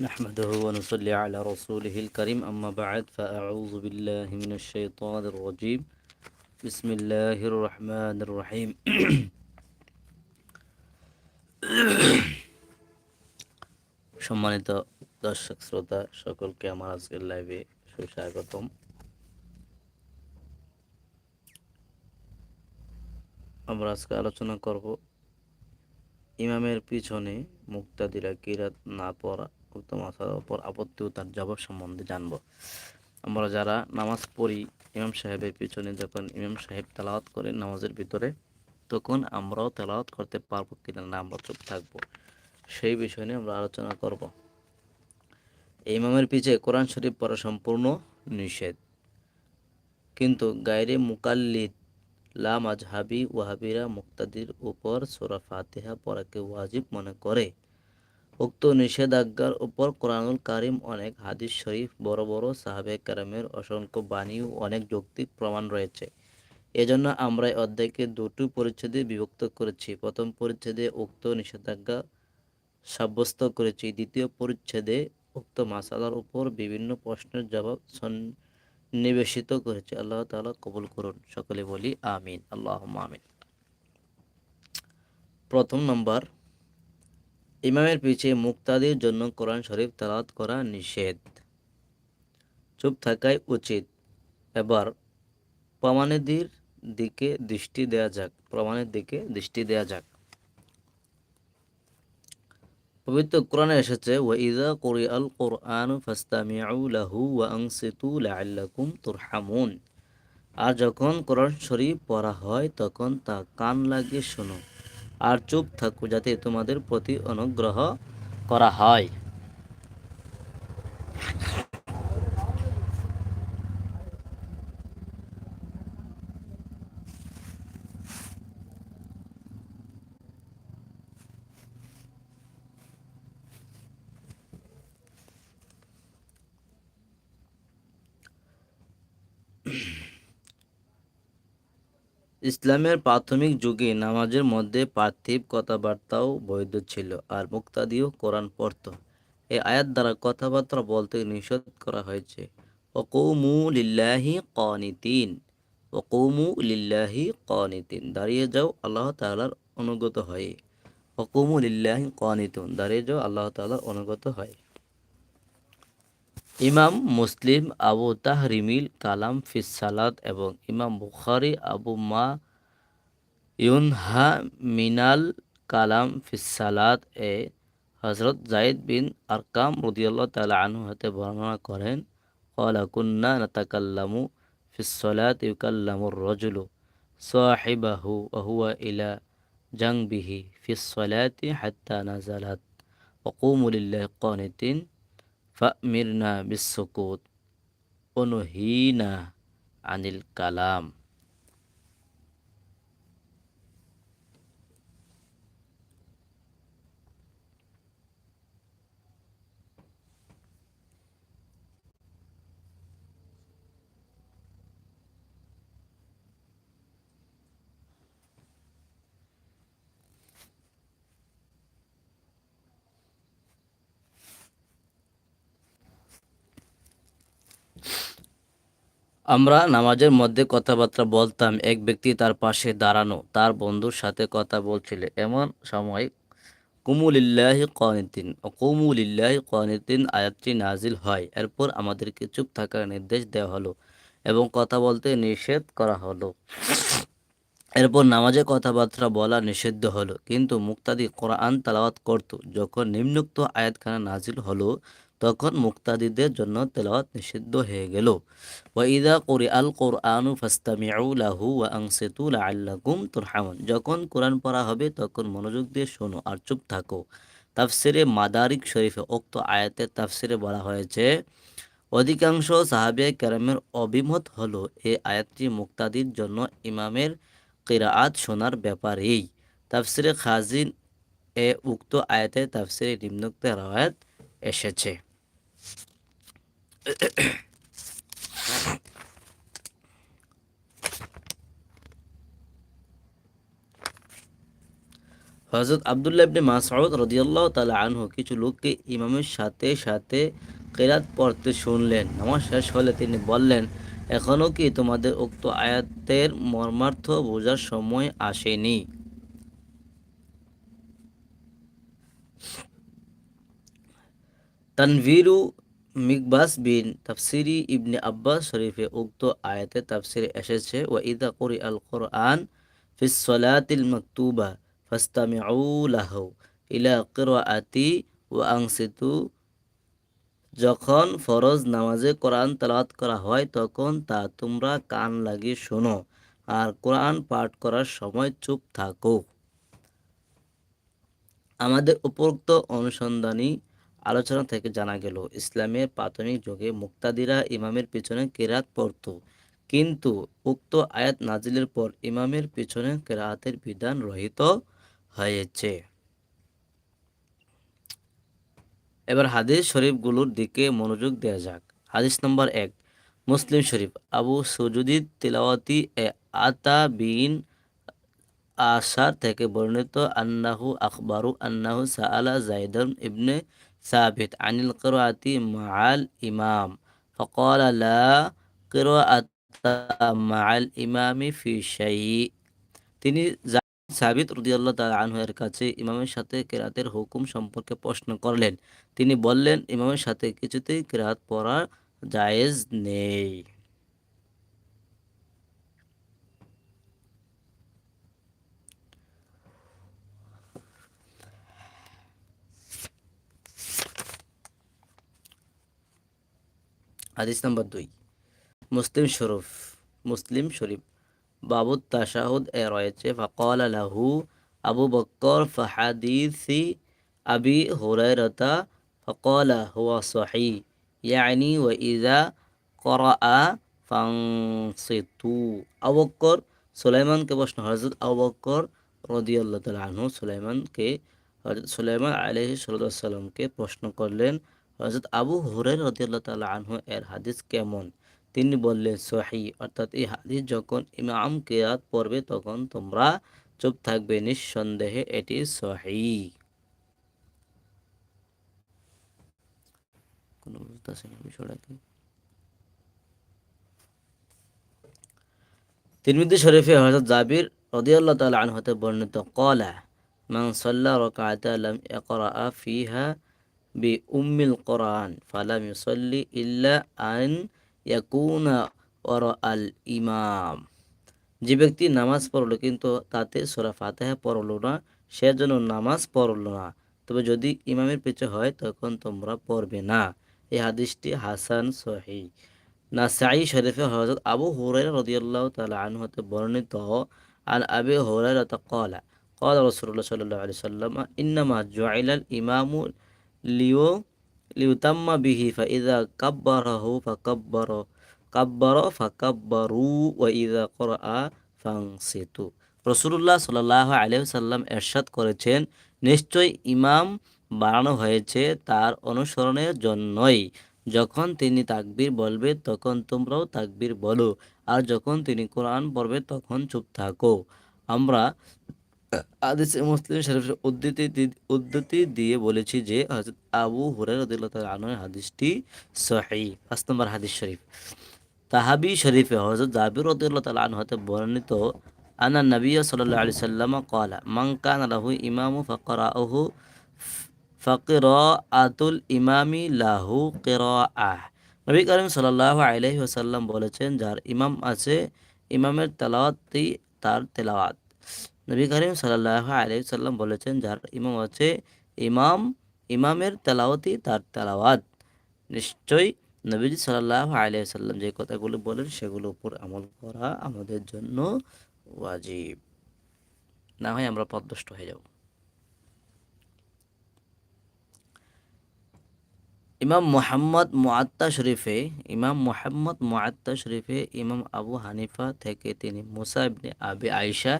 نحمده ونصلي على رسوله الكريم أما بعد فأعوذ بالله من الشيطان الرجيم بسم الله الرحمن الرحيم সম্মানিত দর্শক শ্রোতা সকলকে আমার আজকের লাইভে সুস্বাগতম আমরা আজকে আলোচনা করব ইমামের পিছনে মুক্তাদিরা কিরাত না পড়া উক্ত মাসার ওপর আপত্তি ও তার জবাব সম্বন্ধে জানব। আমরা যারা নামাজ পড়ি, ইমাম সাহেবের পিছনে যখন ইমাম সাহেব তেলাওয়াত করে নামাজের ভিতরে, তখন আমরাও তেলাওয়াত করতে পারব কিনা না আমরা চুপ থাকব, সেই বিষয় নিয়ে আমরা আলোচনা করব। ইমামের পিছে কোরআন শরীফ পড়া সম্পূর্ণ নিষেধ। কিন্তু গায়রে মুকাল্লিদ, লা মাজহাবি ওয়াহাবিরা মুক্তাদির উপর সোরা ফাতিহা পড়াকে ওয়াজিব মনে করে। উক্ত নিষেধাজ্ঞার উপর কোরআনুল কারিম অনেক হাদিস শরীফ, বড় বড় সাহাবে কারামের অসংখ্য বাণী ও অনেক যৌক্তিক প্রমাণ রয়েছে। এজন্য আমরা এই অধ্যায়কে দুটো পরিচ্ছেদে বিভক্ত করেছি। প্রথম পরিচ্ছেদে উক্ত নিষেধাজ্ঞা সাব্যস্ত করেছি। দ্বিতীয় পরিচ্ছেদে উক্ত মাসালার উপর বিভিন্ন প্রশ্নের জবাব সন্নিবেশিত করেছে। আল্লাহ তাআলা কবুল করুন। সকলে বলি আমিন। আল্লাহ আমিন। প্রথম নম্বর ইমামের পিছে মুক্তাদির জন্য কোরআন শরীফ তালাত করা নিষেধ। চুপ থাকাই উচিত। এবার প্রমাণের দিকে দৃষ্টি দেয়া যাক, প্রমাণের দিকে দৃষ্টি দেয়া যাক। পবিত্র কোরআনে এসেছে, ওয়াইদা করি আল কোরআন ফাস্তামিউ ওয়া আনসিতু লাআল্লাকুম তুরহামুন। আর যখন কোরআন শরীফ পড়া হয়, তখন তা কান লাগিয়ে শোনো। আর চুপ থাকো যাতে তোমাদের প্রতি অনুগ্রহ করা হয়। ইসলামের প্রাথমিক যুগে নামাজের মধ্যে পার্থিব কথাবার্তাও বৈধ ছিল আর মুক্তাদিও কোরআন পড়ত। এই আয়াত দ্বারা কথাবার্তা বলতে নিষেধ করা হয়েছে। ওকৌমু লিল্লাহি কনিতিন ওকৌমু লিল্লাহি কনিতিন দাঁড়িয়ে যাও আল্লাহ তালার অনুগত হয়ে। ওকৌমু লিল্লাহি কনিতুন দাঁড়িয়ে যাও আল্লাহ তালার অনুগত হয়। ইমাম মুসলিম আবু তাহরিমিল কালাম ফিস সালাদ এবং ইমাম বুখারি আবু মা ইউনহা মিনাল কালাম ফিস সালাদ এ হজরত জাইদ বিন আরকাম রদিয়াল্লাহ তালা আনহু হতে বর্ণনা করেন কলাকুন্না নাতাকাল্লামু ফিসলাত ইউকাল্লামুর রজুলু সাহিবাহু ওহুয়া ইলা জাংবিহি ফিসলাতি হাত্তা নাজালাত ওকুমুলিল্লাহ কনিতিন فأمرنا بالسكوت ونهينا عن الكلام. আমরা নামাজের মধ্যে কথাবার্তা বলতাম, এক ব্যক্তি তার পাশে দাঁড়ানো, তার বন্ধুর সাথে কথা বলছিল। এমন সময় কুমুলিল্লাহি কনিতিন কুমুলিল্লাহি কনিতিন আয়াতটি নাজিল হয়। এরপর আমাদেরকে চুপ থাকার নির্দেশ দেওয়া হলো এবং কথা বলতে নিষেধ করা হলো। এরপর নামাজে কথাবার্তা বলা নিষিদ্ধ হলো। কিন্তু মুক্তাদি কোরআন তালাওয়াত করত। যখন নিম্নোক্ত আয়াতখানা নাজিল হলো তখন মুক্তাদিদের জন্য তেলাওয়াত নিষিদ্ধ হয়ে গেল। ওয়াইদা করি আল কোরআনু ফাস্তামিউ লাহু ওয়া আংসিতু লাআল্লাকুম তুরহামুন। যখন কোরআন পড়া হবে, তখন মনোযোগ দিয়ে শোনো আর চুপ থাকো। তাফসিরে মাদারিক শরীফে উক্ত আয়াতের তাফসিরে বলা হয়েছে, অধিকাংশ সাহাবিয়া কেরামের অভিমত হলো এই আয়াতটি মুক্তাদির জন্য ইমামের কিরাআত শোনার ব্যাপারেই। তাফসিরে খাজিন এ উক্ত আয়াতে তাফসিরে নিম্নোক্ত রায়াত এসেছে। হজরত আবদুল্লাহ ইবনে মাসউদ রাদিয়াল্লাহু তাআলা আনহু কিছু লোককে ইমামের সাথে সাথে কেরাত পড়তে শুনলেন। নামাজ শেষ হলে তিনি বললেন এখনও কি তোমাদের উক্ত আয়াতের মর্মার্থ বোঝার সময় আসেনি? তানভীরু মিকবাস বিন তাফসিরি ইবনে আব্বাস শরীফে উক্ত আয়াতে তাফসিরে এসেছে, ওয়া ইদা কুরি আল কোরআন ফিস সলাতিল মাকতুবা ফাস্তামিউ লাহু ইলা কিরাআতি ওয়া আনসিতু যখন ফরজ নামাজে কোরআন তালাত করা হয়, তখন তা তোমরা কান লাগিয়ে শোনো আর কোরআন পাঠ করার সময় চুপ থাকো। আমাদের উপরোক্ত অনুসন্ধানী আলোচনা থেকে জানা গেল ইসলামের প্রাথমিক যুগে মুক্তাদিরা ইমামের পিছনে কেরাত পড়ত। কিন্তু উক্ত আয়াত নাজিলের পর ইমামের পিছনে কেরাতের বিধান রহিত হয়েছে। এবার হাদিস শরীফগুলোর দিকে মনোযোগ দেওয়া যাক। হাদিস নম্বর এক, মুসলিম শরীফ, আবু সুজুদি তিলাওয়াতি এ আতা বিন আশার থেকে বর্ণিত আন্নাহু আখবারু আন্নাহু সাআলা জাইদন ইবনে সাবিত আনিল কিরাআতি মাআল ইমাম فقال لا قراءة মাআল ইমামি ফি শাই তিনি সাবিত রদিয়াল্লাহ তাআলা আনহু এর কাছে ইমামের সাথে কেরাতের হুকুম সম্পর্কে প্রশ্ন করলেন তিনি বললেন ইমামের সাথে কিছুতেই কেরাত পড়া জায়েজ নেই হাদিস নাম্বার দুই। মুসলিম শরীফ মুসলিম শরীফ। বাবুত তাশাহুদ এ রয়েছে, ফকল লাহু আবু বক্কর ফাহাদিসি আবি হুরাইরাতা হুয়া সহি। ইয়ানি ওয়া ইজা করা ফাংসিতু আবু বক্কর সুলাইমানকে প্রশ্ন হজরত আবু বক্কর রদিয়াল্লাহ আনহু সুলাইমানকে সুলাইমান আলাইহি সাল্লামকে প্রশ্ন করলেন হজরত আবু হুরাই রদিয়াল্লাহ তাআলা আনহু এর হাদিস কেমন? তিনি বললেন, সহি। অর্থাৎ এই হাদিস যখন ইমাম কেয়াত পড়বে, তখন তোমরা চুপ থাকবে, নিঃসন্দেহে এটি সহি। তিরমিজি শরীফে হযরত জাবির রাদিয়াল্লাহু তাআলা আনহু হতে বর্ণিত, ক্বালা, মান সাল্লা রাকাআতা লাম ইয়াকরা ফিহা বি উম্মিল কোরআন ফালাম ইউসাল্লি ইল্লা আন ইয়াকুনা ওর আল ইমাম যে ব্যক্তি নামাজ পড়লো কিন্তু তাতে সোরা ফাতেহা পড়লো না সে যেন নামাজ পড়লো না তবে যদি ইমামের পিছু হয় তখন তোমরা পড়বে না এই হাদিসটি হাসান সহি নাসাই শরীফে হজরত আবু হুরাইরা রাদিয়াল্লাহু তাআলা আনহু হতে বর্ণিত আন আবি হুরাইরা قال قال رسول الله صلى الله عليه وسلم إنما جعل الإمام লিও লিউতাম্মা বিহি ফা ইদা কাব্বারাহু ফাকাব্বার, কাব্বার ফাকাব্বারু, ওয়া ইদা করা ফাংসিতু। রসুল্লাহ সাল্লাহ আলহাম এরশাদ করেছেন নিশ্চয় ইমাম বানানো হয়েছে তার অনুসরণের জন্যই। যখন তিনি তাকবীর বলবে, তখন তোমরাও তাকবীর বলো, আর যখন তিনি কোরআন পড়বে, তখন চুপ থাকো। আমরা হাদিসে মুসলিম শরীফের উদ্ধৃতি উদ্ধৃতি দিয়ে বলেছি যে হযরত আবু আনহুর হাদিসটি সহিহ। পাঁচ নম্বর হাদিস শরীফ। তাহাবি শরীফে হযরত জাবির রাদিয়াল্লাহু তাআলা আনহু হতে বর্ণিত আনা নবী সাল্লাল্লাহু আলাইহি সাল্লাম ক্বালা, মান কানা লাহু ইমামু ফাকরাহু ফাকিরাআতুল ইমামি লাহু কিরাআহ। নবী করিম সাল্লাল্লাহু আলাইহি ওয়াসাল্লাম বলেছেন, যার ইমাম আছে, ইমামের তেলাওয়াতই তার তেলাওয়াত। নবী করিম সাল্লাহ আলাইসাল্লাম বলেছেন, যার ইমাম আছে ইমাম, ইমামের তেলাওয়াতি তার তেলাওয়াত। নিশ্চয়ই নবীজি সাল্লাহ আলাইসাল্লাম যে কথাগুলো বলেন, সেগুলোর উপর আমল করা আমাদের জন্য ওয়াজিব। না হয় আমরা পদভষ্ট হয়ে যাব। ইমাম মোহাম্মদ মুআত্তা শরীফে, ইমাম মোহাম্মদ মুআত্তা শরীফে ইমাম আবু হানিফা থেকে তিনি মুসা ইবনে আবি আয়েশা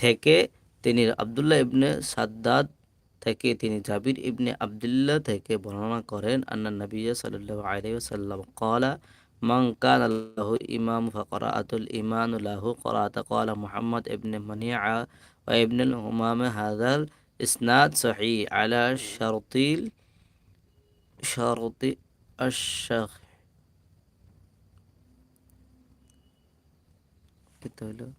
থেকে তিনি আবদুল্লাহ ইবনে সাদ্দাদ থেকে তিনি জাবির ইবনে আবদুল্লাহ থেকে বর্ণনা করেন আন্না নবিয়া সাল্লাল্লাহু আলাইহি ওয়াসাল্লাম ক্বালা মান কান আল্লাহু ইমাম ফাকরাআতুল ইমান লাহু করাআত ক্বালা মুহাম্মদ ইবনে মানিআ وابن الهمام هذا الإسناد صحيح على شرط شرط الشيخ كده